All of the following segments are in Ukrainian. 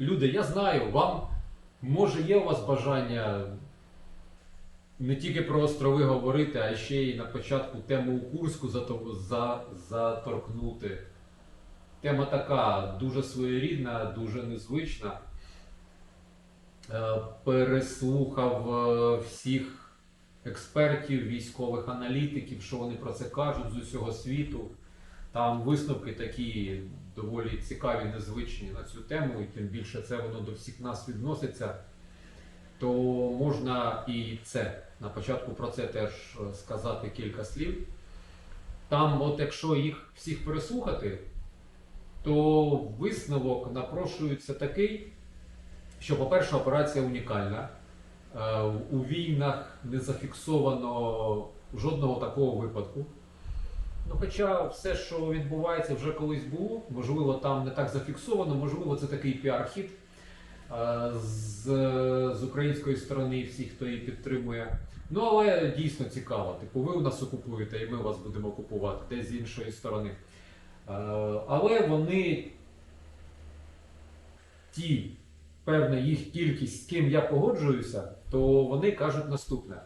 люди, я знаю, вам може є у вас бажання не тільки про острови говорити, а ще й на початку тему у Курську заторкнути. Тема така дуже своєрідна, дуже незвична. Е, Переслухав е, всіх експертів, військових аналітиків, що вони про це кажуть з усього світу. Там висновки такі доволі цікаві, незвичні на цю тему, і тим більше це воно до всіх нас відноситься. То можна і це на початку про це теж е, сказати кілька слів. Там, от якщо їх всіх переслухати, то висновок напрошується такий, що, по-перше, операція унікальна. Е, У війнах не зафіксовано жодного такого випадку. Ну, хоча все, що відбувається, вже колись було, можливо, там не так зафіксовано, можливо, це такий піар-хід е, з, з української сторони і всіх, хто її підтримує. Ну, але дійсно цікаво. Типу, ви у нас окупуєте, і ми вас будемо окупувати десь з іншої сторони. Е, Але вони ті, певна їх кількість, з ким я погоджуюся, то вони кажуть наступне.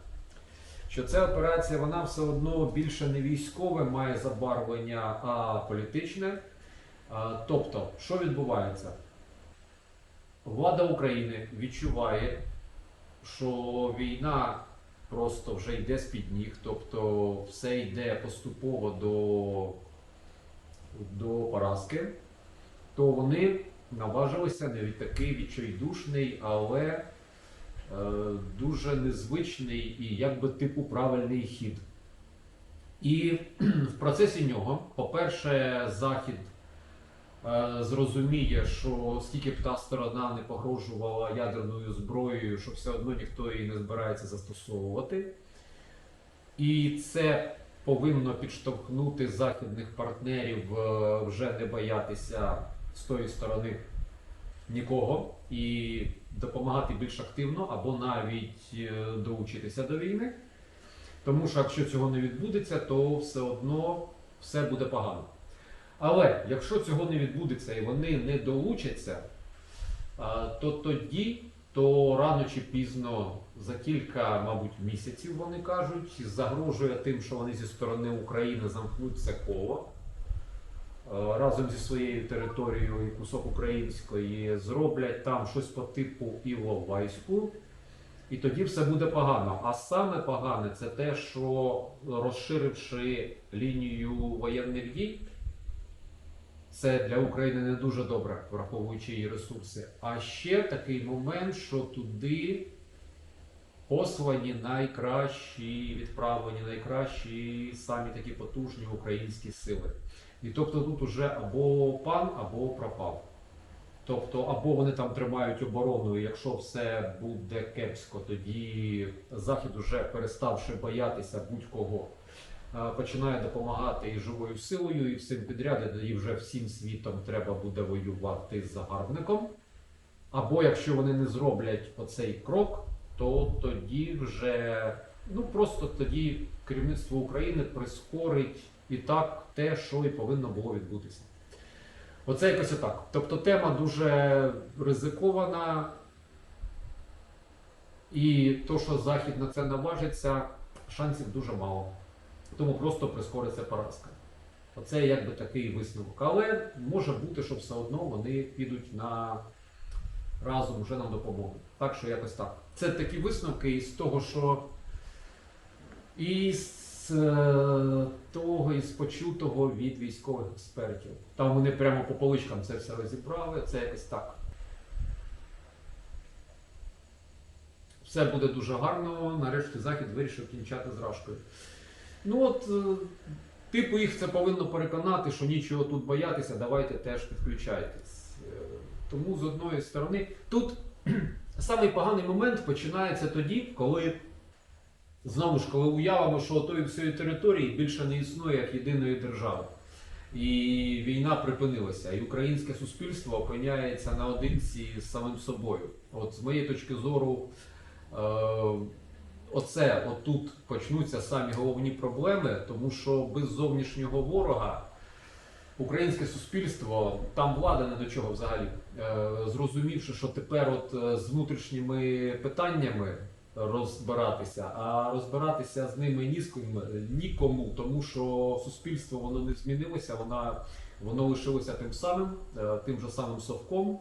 Що ця операція вона все одно більше не військове, має забарвлення, а політичне. Тобто, що відбувається? Влада України відчуває, що війна просто вже йде з-під ніг, тобто все йде поступово до, до поразки, то вони наважилися на від такий відчайдушний, але дуже незвичний і якби типу правильний хід. І в процесі нього, по-перше, Захід е, зрозуміє, що скільки б та сторона не погрожувала ядерною зброєю, що все одно ніхто її не збирається застосовувати. І це повинно підштовхнути західних партнерів е, вже не боятися з тої сторони нікого і допомагати більш активно або навіть е, долучитися до війни. Тому що якщо цього не відбудеться, то все одно все буде погано. Але якщо цього не відбудеться і вони не долучаться, то тоді, то рано чи пізно, за кілька, мабуть, місяців вони кажуть, загрожує тим, що вони зі сторони України замкнуть це коло разом зі своєю територією і кусок української зроблять там щось по типу Іловайську, і тоді все буде погано. А саме погане це те, що розширивши лінію воєнних дій, це для України не дуже добре, враховуючи її ресурси. А ще такий момент, що туди послані найкращі, відправлені найкращі, самі такі потужні українські сили. І тобто тут уже або пан, або пропав. Тобто, або вони там тримають оборону, і якщо все буде кепсько, тоді Захід, уже переставши боятися будь-кого, е, починає допомагати і живою силою, і всім підряд, і тоді вже всім світом треба буде воювати з загарбником. Або якщо вони не зроблять оцей крок, то тоді вже ну просто тоді керівництво України прискорить і так те, що і повинно було відбутися. Оце якось отак. Тобто тема дуже ризикована, і то, що Захід на це наважиться, шансів дуже мало. Тому просто прискориться поразка. Оце якби такий висновок. Але може бути, що все одно вони підуть на разом вже нам допомогу. Так що якось так. Це такі висновки із того, що із е, того, почутого від військових експертів. Там вони прямо по поличкам це все розібрали, це якось так. Все буде дуже гарно. Нарешті Захід вирішив кінчати з Рашкою. Ну от, е, типу, їх це повинно переконати, що нічого тут боятися, давайте теж підключайтесь. Е, Тому з одної сторони, тут самий поганий момент починається тоді, коли знову ж коли уявимо, що тої всієї території більше не існує як єдиної держави. І війна припинилася, і українське суспільство опиняється наодинці з самим собою. От з моєї точки зору, е, оце отут почнуться самі головні проблеми, тому що без зовнішнього ворога українське суспільство, там влада не до чого взагалі. е, зрозумівши, що тепер от е, з внутрішніми питаннями розбиратися, а розбиратися з ними ні з ким нікому, тому що суспільство воно не змінилося, вона, воно лишилося тим самим, е, тим же самим совком.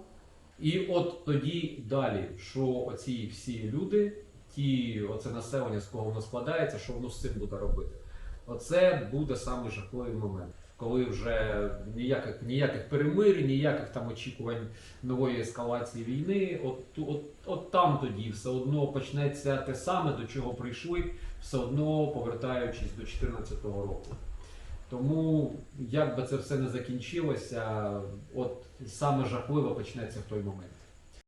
І от тоді далі, що оці всі люди, ті, оце населення, з кого воно складається, що воно з цим буде робити. Оце буде саме жахливий момент, коли вже ніяких, ніяких перемирень, ніяких там очікувань нової ескалації війни. От, от, от там тоді все одно почнеться те саме, до чого прийшли, все одно повертаючись до 2014 року. Тому як би це все не закінчилося, от саме жахливо почнеться в той момент.